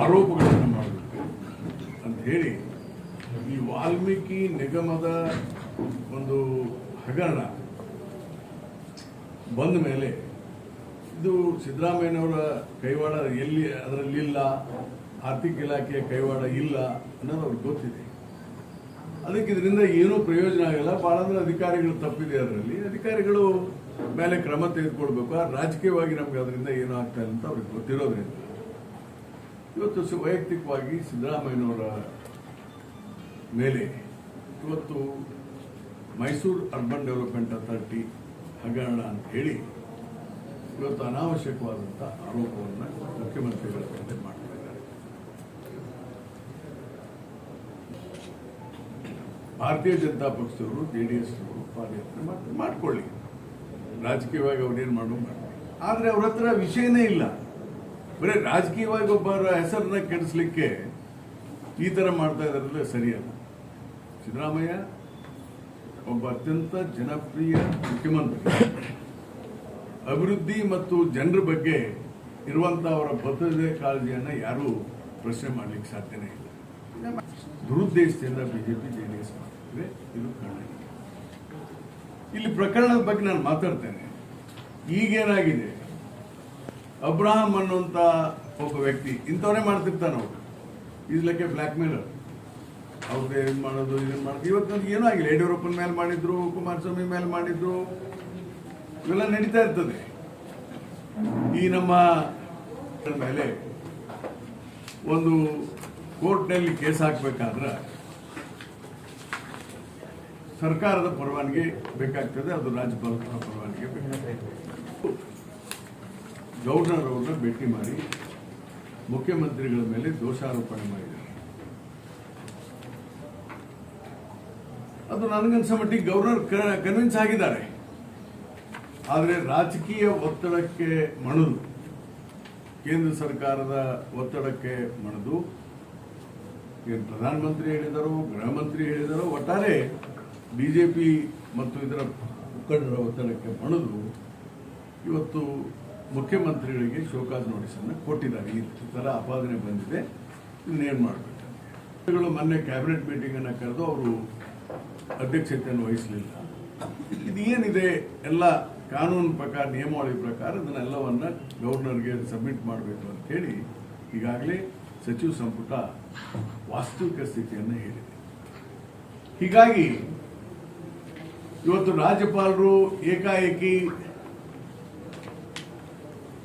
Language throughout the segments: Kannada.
ಆರೋಪಗಳನ್ನು ಮಾಡಬೇಕು ಅಂತ ಹೇಳಿ ಈ ವಾಲ್ಮೀಕಿ ನಿಗಮದ ಒಂದು ಹಗರಣ ಬಂದ ಮೇಲೆ ಇದು ಸಿದ್ದರಾಮಯ್ಯನವರ ಕೈವಾಡ ಎಲ್ಲಿ ಅದರಲ್ಲಿ ಇಲ್ಲ, ಆರ್ಥಿಕ ಇಲಾಖೆಯ ಕೈವಾಡ ಇಲ್ಲ ಅನ್ನೋದು ಅವ್ರಿಗೆ ಗೊತ್ತಿದೆ. ಅದಕ್ಕೆ ಇದರಿಂದ ಏನೂ ಪ್ರಯೋಜನ ಆಗಲ್ಲ. ಭಾಳ ಅಂದರೆ ಅಧಿಕಾರಿಗಳು ತಪ್ಪಿದೆ ಅದರಲ್ಲಿ. ಅಧಿಕಾರಿಗಳು ಮೇಲೆ ಕ್ರಮ ತೆಗೆದುಕೊಳ್ಬೇಕು. ರಾಜಕೀಯವಾಗಿ ನಮ್ಗೆ ಅದರಿಂದ ಏನೂ ಆಗ್ತಾ ಇಲ್ಲ ಅಂತ ಅವ್ರಿಗೆ ಗೊತ್ತಿರೋದ್ರಿಂದ. ಇವತ್ತು ವೈಯಕ್ತಿಕವಾಗಿ ಸಿದ್ದರಾಮಯ್ಯನವರ ಮೇಲೆ ಇವತ್ತು ಮೈಸೂರು ಅರ್ಬನ್ ಡೆವಲಪ್ಮೆಂಟ್ ಅಥಾರಿಟಿ ಹಗರಣ ಅಂತ ಹೇಳಿ ಇವತ್ತು ಅನಾವಶ್ಯಕವಾದಂಥ ಆರೋಪವನ್ನು ಮುಖ್ಯಮಂತ್ರಿಗಳ ಮೇಲೆ ಮಾಡ್ತಾ ಇದ್ದಾರೆ. ಭಾರತೀಯ ಜನತಾ ಪಕ್ಷದವರು, ಜೆ ಡಿ ಎಸ್ನವರು ಪಾದಯಾತ್ರೆ ಮಾಡ್ತಾರೆ ಮಾಡ್ಕೊಳ್ಳಿ. ರಾಜಕೀಯವಾಗಿ ಅವ್ರೇನು ಮಾಡೋ ಮಾಡಿ ಆದರೆ ಅವ್ರ ಹತ್ರ ವಿಷಯನೇ ಇಲ್ಲ. ಬರೀ ರಾಜಕೀಯವಾಗಿ ಒಬ್ಬರ ಹೆಸರನ್ನ ಕೆಡಿಸ್ಲಿಕ್ಕೆ ಈ ಥರ ಮಾಡ್ತಾ ಇದಾರಲ್ಲ ಸರಿಯಲ್ಲ. ಸಿದ್ದರಾಮಯ್ಯ ಒಬ್ಬ ಅತ್ಯಂತ ಜನಪ್ರಿಯ ಮುಖ್ಯಮಂತ್ರಿ. ಅಭಿವೃದ್ಧಿ ಮತ್ತು ಜನರ ಬಗ್ಗೆ ಇರುವಂತ ಅವರ ಭದ್ರತೆ ಕಾಳಜಿಯನ್ನ ಯಾರೂ ಪ್ರಶ್ನೆ ಮಾಡ್ಲಿಕ್ಕೆ ಸಾಧ್ಯನೇ ಇಲ್ಲ. ದುರುದ್ದೇಶದಿಂದ ಬಿಜೆಪಿ ಎಸ್ ಮಾಡ್ತಿದ್ರೆ ಇದು ಕಾರಣ ಇಲ್ಲಿ ಪ್ರಕರಣದ ಬಗ್ಗೆ ನಾನು ಮಾತಾಡ್ತೇನೆ. ಈಗೇನಾಗಿದೆ ಅಬ್ರಹಾಂ ಅನ್ನುವಂತ ಒಬ್ಬ ವ್ಯಕ್ತಿ, ಇಂಥವರೇ ಮಾಡ್ತಿರ್ತಾನೆ ಅವರು. ಎ ಬ್ಲ್ಯಾಕ್ ಮೇಲರ್ ಅವ್ರದ್ದು ಏನ್ ಮಾಡೋದು ಇದನ್ನ ಮಾಡೋದು? ಇವತ್ತು ನನಗೆ ಏನೂ ಆಗಿಲ್ಲ. ಯಡಿಯೂರಪ್ಪನ ಮೇಲೆ ಮಾಡಿದ್ರು, ಕುಮಾರಸ್ವಾಮಿ ಮೇಲೆ ಮಾಡಿದ್ರು. ಇವೆಲ್ಲ ನಡೀತಾ ಇರ್ತದೆ. ಈ ನಮ್ಮ ಮೇಲೆ ಒಂದು ಕೋರ್ಟ್ನಲ್ಲಿ ಕೇಸ್ ಹಾಕಬೇಕಾದ್ರೆ ಸರ್ಕಾರದ ಪರವಾನಗಿ ಬೇಕಾಗ್ತದೆ, ಅದು ರಾಜ್ಯಪಾಲರ ಪರವಾನಗಿ ಬೇಕಾಗ್ತದೆ. ಗವರ್ನರ್ ಅವ್ರನ್ನ ಭೇಟಿ ಮಾಡಿ ಮುಖ್ಯಮಂತ್ರಿಗಳ ಮೇಲೆ ದೋಷಾರೋಪಣೆ ಮಾಡಿದ್ದಾರೆ. ಅದು ನನಗನ್ಸ ಮಟ್ಟಿಗೆ ಗವರ್ನರ್ ಕನ್ವಿನ್ಸ್ ಆಗಿದ್ದಾರೆ. ಆದರೆ ರಾಜಕೀಯ ಒತ್ತಡಕ್ಕೆ ಮಣಿದು. ಕೇಂದ್ರ ಸರ್ಕಾರದ ಒತ್ತಡಕ್ಕೆ ಮಣಿದು. ಏನು ಪ್ರಧಾನಮಂತ್ರಿ ಹೇಳಿದರು, ಗೃಹ ಮಂತ್ರಿ ಹೇಳಿದರು, ಒಟ್ಟಾರೆ ಬಿಜೆಪಿ ಮತ್ತು ಇದರ ಮುಖಂಡರ ಒತ್ತಡಕ್ಕೆ ಮಣಿದು. ಇವತ್ತು ಮುಖ್ಯಮಂತ್ರಿಗಳಿಗೆ ಶೋಕಾಸ್ ನೋಟಿಸ್ ಅನ್ನು ಕೊಟ್ಟಿದ್ದಾರೆ. ಈ ಥರ ಆಪಾದನೆ ಬಂದಿದೆ. ಇನ್ನೇನ್ ಮಾಡಬೇಕು? ಮೊನ್ನೆ ಕ್ಯಾಬಿನೆಟ್ ಮೀಟಿಂಗ್ ಅನ್ನು ಕರೆದು ಅವರು ಅಧ್ಯಕ್ಷತೆಯನ್ನು ವಹಿಸಲಿಲ್ಲ. ಇದು ಏನಿದೆ? ಎಲ್ಲ ಕಾನೂನು ಪ್ರಕಾರ, ನಿಯಮಾವಳಿ ಪ್ರಕಾರ ಇದನ್ನೆಲ್ಲವನ್ನ ಗವರ್ನರ್ಗೆ ಸಬ್ಮಿಟ್ ಮಾಡಬೇಕು ಅಂತ ಹೇಳಿ ಈಗಾಗಲೇ ಸಚಿವ ಸಂಪುಟ ವಾಸ್ತವಿಕ ಸ್ಥಿತಿಯನ್ನು ಹೇಳಿದೆ. ಹೀಗಾಗಿ ಇವತ್ತು ರಾಜ್ಯಪಾಲರು ಏಕಾಏಕಿ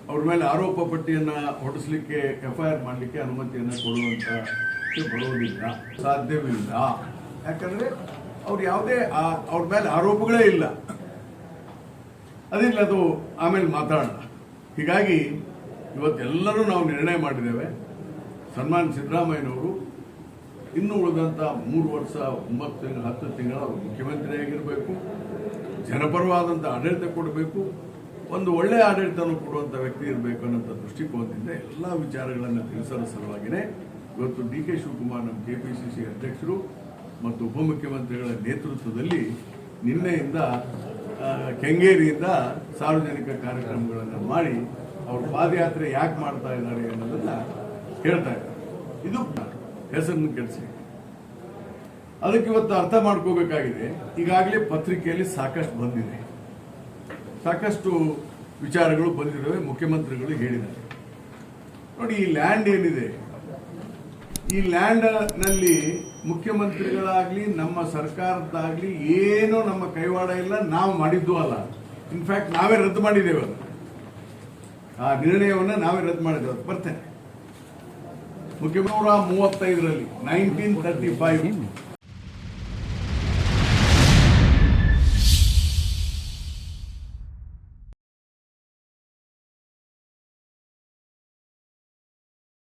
ಅವ್ರ ಮೇಲೆ ಆರೋಪ ಪಟ್ಟಿಯನ್ನ ಹೊಡಿಸ್ಲಿಕ್ಕೆ ಎಫ್ಐಆರ್ ಮಾಡಲಿಕ್ಕೆ ಅನುಮತಿಯನ್ನ ಕೊಡುವಂಥ ಬರೋದಿಲ್ಲ, ಸಾಧ್ಯವಿಲ್ಲ. ಯಾಕಂದ್ರೆ ಅವ್ರು ಯಾವುದೇ ಅವ್ರ ಮೇಲೆ ಆರೋಪಗಳೇ ಇಲ್ಲ. ಅದಿಲ್ಲ ಅದು ಆಮೇಲೆ ಮಾತಾಡೋಣ. ಹೀಗಾಗಿ ಇವತ್ತೆಲ್ಲರೂ ನಾವು ನಿರ್ಣಯ ಮಾಡಿದ್ದೇವೆ. ಸನ್ಮಾನ್ ಸಿದ್ದರಾಮಯ್ಯನವರು ಇನ್ನು ಉಳಿದಂತ ಮೂರು ವರ್ಷ, ಒಂಬತ್ತು ತಿಂಗಳು, ಹತ್ತು ತಿಂಗಳ ಅವರು ಮುಖ್ಯಮಂತ್ರಿಯಾಗಿರಬೇಕು. ಜನಪರವಾದಂಥ ಆಡಳಿತ ಕೊಡಬೇಕು. ಒಂದು ಒಳ್ಳೆಯ ಆಡಳಿತವನ್ನು ಕೊಡುವಂಥ ವ್ಯಕ್ತಿ ಇರಬೇಕು ಅನ್ನೋಂಥ ದೃಷ್ಟಿಕೋನದಿಂದ ಎಲ್ಲ ವಿಚಾರಗಳನ್ನು ತಿಳಿಸಲು ಸಲುವಾಗಿಯೇ ಇವತ್ತು ಡಿ ಕೆ ಶಿವಕುಮಾರ್ ನಮ್ಮ ಕೆ ಪಿ ಸಿ ಸಿ ಅಧ್ಯಕ್ಷರು ಮತ್ತು ಉಪಮುಖ್ಯಮಂತ್ರಿಗಳ ನೇತೃತ್ವದಲ್ಲಿ ನಿನ್ನೆಯಿಂದ ಕೆಂಗೇರಿಯಿಂದ ಸಾರ್ವಜನಿಕ ಕಾರ್ಯಕ್ರಮಗಳನ್ನು ಮಾಡಿ ಅವರು ಪಾದಯಾತ್ರೆ ಯಾಕೆ ಮಾಡ್ತಾ ಇದ್ದಾರೆ ಅನ್ನೋದನ್ನು ಹೇಳ್ತಾ ಇದ್ದಾರೆ. ಇದು ಹೆಸರನ್ನು ಕೆಡಿಸಿ ಅದಕ್ಕೆ ಇವತ್ತು ಅರ್ಥ ಮಾಡ್ಕೋಬೇಕಾಗಿದೆ. ಈಗಾಗಲೇ ಪತ್ರಿಕೆಯಲ್ಲಿ ಸಾಕಷ್ಟು ಬಂದಿದೆ. ಸಾಕಷ್ಟು ವಿಚಾರಗಳು ಬಂದಿದ್ದಾವೆ, ಮುಖ್ಯಮಂತ್ರಿಗಳು ಹೇಳಿದ್ದಾರೆ. ನೋಡಿ, ಈ ಲ್ಯಾಂಡ್ ಏನಿದೆ? ಈ ಲ್ಯಾಂಡ್ನಲ್ಲಿ ಮುಖ್ಯಮಂತ್ರಿಗಳಾಗ್ಲಿ, ನಮ್ಮ ಸರ್ಕಾರದ್ದಾಗ್ಲಿ ಏನೂ ನಮ್ಮ ಕೈವಾಡ ಇಲ್ಲ, ನಾವು ಮಾಡಿದ್ದು ಅಲ್ಲ. ಇನ್ಫ್ಯಾಕ್ಟ್ ನಾವೇ ರದ್ದು ಮಾಡಿದ್ದೇವೆ ಅದು. ಆ ನಿರ್ಣಯವನ್ನ ನಾವೇ ರದ್ದು ಮಾಡಿದ್ದೇವೆ, ಅದು ಬರ್ತೇನೆ. ಮುಖ್ಯಮಂತ್ರಿ ಮೂವತ್ತೈದರಲ್ಲಿ ನೈನ್ಟೀನ್ ತರ್ಟಿ ಫೈವ್